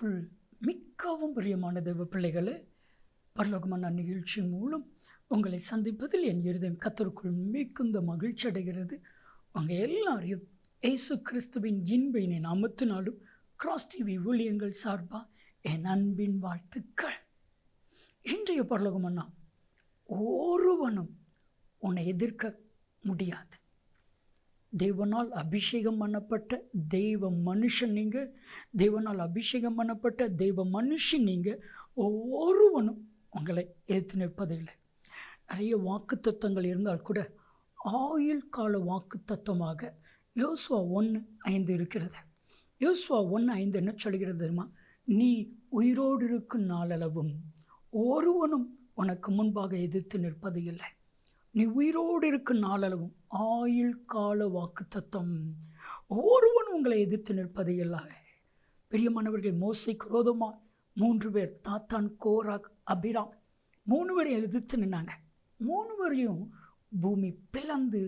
கிறிஸ்துவுக்குள் மிக்கவும் பிரியமான தெய்வ பிள்ளைகளே பரலோகமான நிகழ்ச்சி மூலம் உங்களை சந்திப்பதில் என் இருதயம் கத்தருக்குள் மிகுந்த மகிழ்ச்சி அடைகிறது. உங்கள் எல்லாரையும் ஏசு கிறிஸ்துவின் இன்பையினை நாமத்தினாலும் கிராஸ் டிவி ஊழியங்கள் சார்பாக என் அன்பின் வாழ்த்துக்கள். இன்றைய பரலோகமன்னா ஒருவனும் உன்னை எதிர்க்க முடியாது. தேவனால் அபிஷேகம் பண்ணப்பட்ட தெய்வ மனுஷன் நீங்கள் தேவனால் அபிஷேகம் பண்ணப்பட்ட தெய்வ மனுஷன் நீங்கள் ஒவ்வொருவனும் உங்களை எதிர்த்து நிற்பதில்லை நிறைய வாக்குத்தத்தங்கள் இருந்தால் கூட ஆயுள் கால வாக்குத்தத்தமாக யோசுவா ஒன்று ஐந்து இருக்கிறது. யோசுவா ஒன்று ஐந்து என்ன சொல்கிறது தெரியுமா? நீ உயிரோடு இருக்கும் நாளளவும் ஒருவனும் உனக்கு முன்பாக எதிர்த்து நிற்பது இல்லை. நீ உயிரோடு இருக்கும் நாளளவும். ஆயுள் கால வாக்கு தத்தம். ஒருவன் உங்களை எதிர்த்து நிற்பது இல்லாத பெரியமானவர்கள் மோசை குரோதமா மூன்று பேர் தாத்தான் கோராக் அபிராம் மூணு பேரை எதிர்த்து நின்னாங்க. மூணு பேரையும் பூமி பிளந்து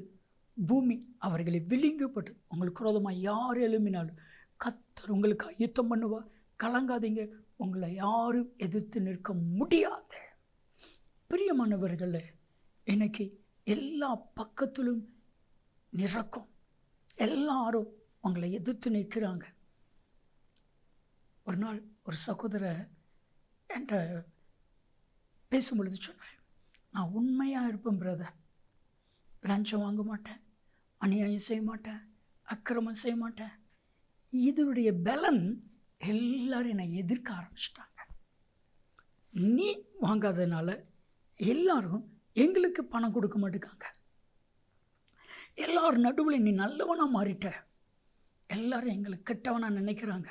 பூமி அவர்களை விழுங்கப்பட்டு உங்களுக்கு குரோதமாக யார் எழுமினாலும் கத்தர் உங்களுக்கு யுத்தம் பண்ணுவா. கலங்காதீங்க உங்களை யாரும் எதிர்த்து நிற்க முடியாது. பிரியமானவர்களை இன்னைக்கு எல்லா பக்கத்திலும் நிறக்கும் எல்லாரும் உங்களை எதிர்த்து நிற்கிறாங்க. ஒரு நாள் ஒரு சகோதரர் என்கிட்ட பேசும்பொழுது சொன்னார் நான் உண்மையாக இருப்பேன் பிரதர் லஞ்சம் வாங்க மாட்டேன் அநியாயம் செய்ய மாட்டேன் அக்கிரமம் செய்ய மாட்டேன். இதனுடைய பலன் எல்லாரும் என்னை எதிர்க்க ஆரம்பிச்சிட்டாங்க. நீ வாங்காததுனால எல்லாரும் எங்களுக்கு பணம் கொடுக்க மாட்டேங்காங்க. எல்லார் நடுவில் நீ நல்லவனாக மாறிட்ட. எல்லாரும் எங்களை கெட்டவனாக நினைக்கிறாங்க.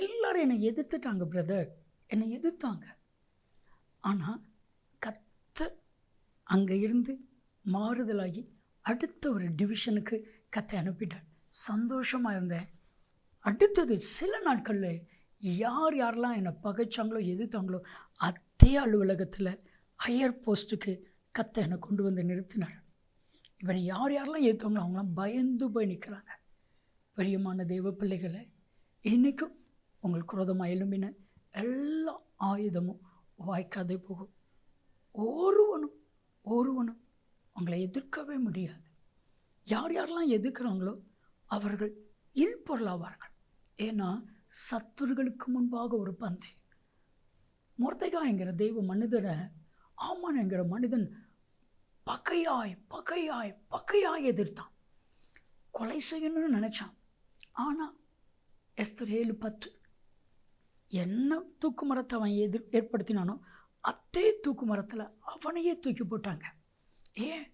எல்லாரும் என்னை எதிர்த்துட்டாங்க பிரதர் என்னை எதிர்த்தாங்க. ஆனால் கத்த அங்கே இருந்து மாறுதலாகி அடுத்த ஒரு டிவிஷனுக்கு கத்தை அனுப்பிட்டார். சந்தோஷமாக இருந்தேன். அடுத்தது சில நாட்களில் யார் யாரெல்லாம் என்னை பகைச்சாங்களோ எதிர்த்தாங்களோ அதே அலுவலகத்தில் ஹையர் போஸ்ட்டுக்கு கத்தை என்னை கொண்டு வந்து நிறுத்தினார். இவனை யார் யாரெல்லாம் ஏற்றுவாங்களோ அவங்களாம் பயந்து போய் நிற்கிறாங்க பிரியமான தெய்வ பிள்ளைகளை இன்றைக்கும் உங்களுக்கு குரோதமாக எழும்பின எல்லா ஆயுதமும் வாய்க்காதே போகும். ஒருவனும் ஒருவனும் அவங்களை எதிர்க்கவே முடியாது. யார் யாரெல்லாம் எதிர்க்கிறாங்களோ அவர்கள் இல்பொருளாவார்கள் ஏன்னா சத்துருகளுக்கு முன்பாக ஒரு பந்தை. முர்தைகாங்கிற தெய்வ மனிதரை ஆமான் என்கிற மனிதன் பகையாய் பகையாய் பகையாய் எதிர்த்தான். கொலை செய்யணும்னு நினச்சான். ஆனால் எஸ்தர் ஏழு பத்து என்ன தூக்கு மரத்தை அவன் எதிர் ஏற்படுத்தினானோ அதே தூக்கு மரத்தில் அவனையே தூக்கி போட்டாங்க. ஏன்?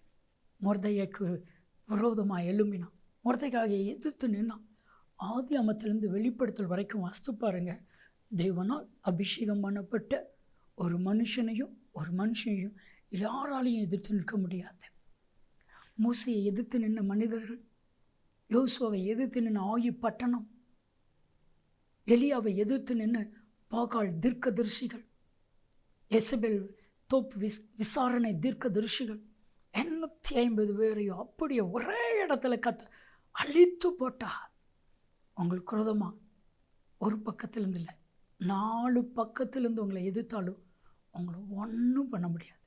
முர்தையக்கு விரோதமாக எழும்பினான். முர்தைக்காக எதிர்த்து நின்னான். ஆதி அமத்திலேருந்து வெளிப்படுத்தல் வரைக்கும் வாஸ்து பாருங்கள் தேவனால் அபிஷேகம் பண்ணப்பட்ட ஒரு மனுஷனையும் ஒரு மனுஷனையும் யாராலையும் எதிர்த்து நிற்க முடியாது. மூசையை எதிர்த்து நின்ன மனிதர்கள் யோசுவை எதிர்த்து நின்று ஆயு பட்டணம் எலியாவை எதிர்த்து நின்று பாகால் தீர்க்கதரிசிகள் எசபெல் தோப்பு விஸ் விசாரணை தீர்க்கதரிசிகள் எண்ணூற்றி ஐம்பது பேரையும் அப்படியே ஒரே இடத்துல கத்த அழித்து போட்டா உங்களுக்கு குரோதமாக ஒரு பக்கத்துலேருந்து இல்லை நாலு பக்கத்துலேருந்து உங்களை எதிர்த்தாலும் அவங்கள ஒன்றும் பண்ண முடியாது.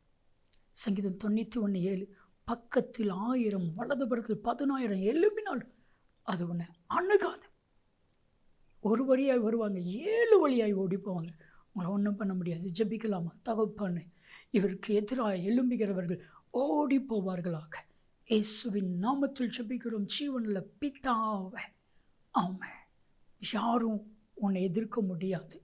சங்கீதம் தொண்ணூற்றி ஒன்று ஏழு பக்கத்தில் ஆயிரம் வலதுபுறத்தில் பதினாயிரம் எழுப்பினாலும் அது ஒன்று அணுகாது. ஒரு வழியாய் வருவாங்க ஏழு வழியாய் ஓடி போவாங்க. உங்களை ஒன்றும் பண்ண முடியாது. ஜபிக்கலாமா? தகப்பன்னு இவருக்கு எதிராக எழும்புகிறவர்கள் ஓடி போவார்களாக. இயேசுவின் நாமத்தில் ஜபிக்கிறோம். ஜீவனில் பித்தாவை ஆமாம் யாரும் உன்னை எதிர்க்க முடியாது.